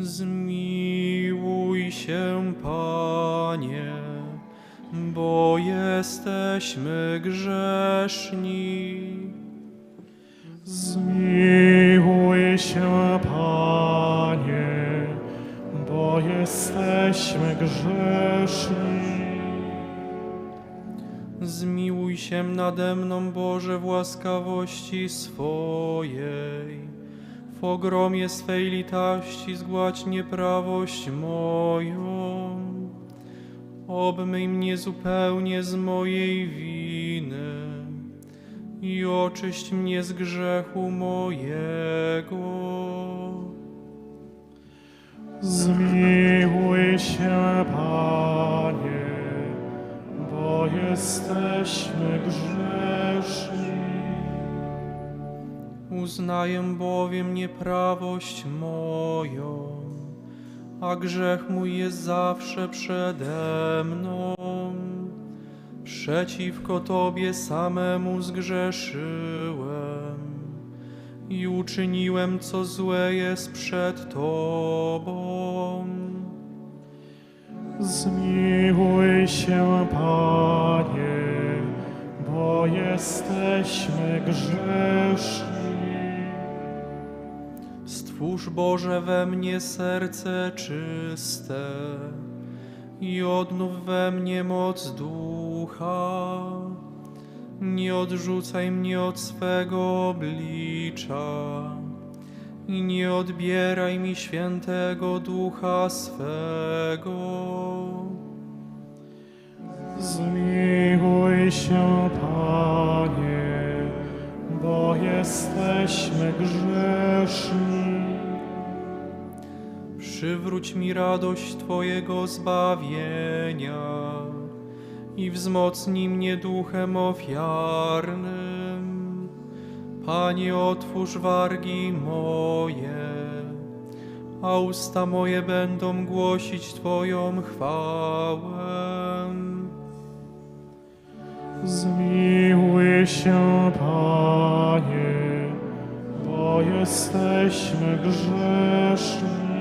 Zmiłuj się, Panie, bo jesteśmy grzeszni. Zmiłuj się, Panie, bo jesteśmy grzeszni. Zmiłuj się nade mną, Boże, w łaskawości swojej. W ogromie swej litości zgładź nieprawość moją. Obmyj mnie zupełnie z mojej winy i oczyść mnie z grzechu mojego. Zmiłuj się, Panie, bo jesteśmy grzeszni. Uznaję bowiem nieprawość moją, a grzech mój jest zawsze przede mną. Przeciwko Tobie samemu zgrzeszyłem i uczyniłem, co złe jest przed Tobą. Zmiłuj się, Panie, bo jesteśmy grzeszni. Stwórz Boże we mnie serce czyste i odnów we mnie moc ducha. Nie odrzucaj mnie od swego oblicza i nie odbieraj mi świętego ducha swego. Zmiłuj się, Panie, bo jesteśmy grzeszni. Przywróć mi radość Twojego zbawienia i wzmocnij mnie duchem ofiarnym. Panie, otwórz wargi moje, a usta moje będą głosić Twoją chwałę. Zmiłuj się, Panie, bo jesteśmy grzeszni.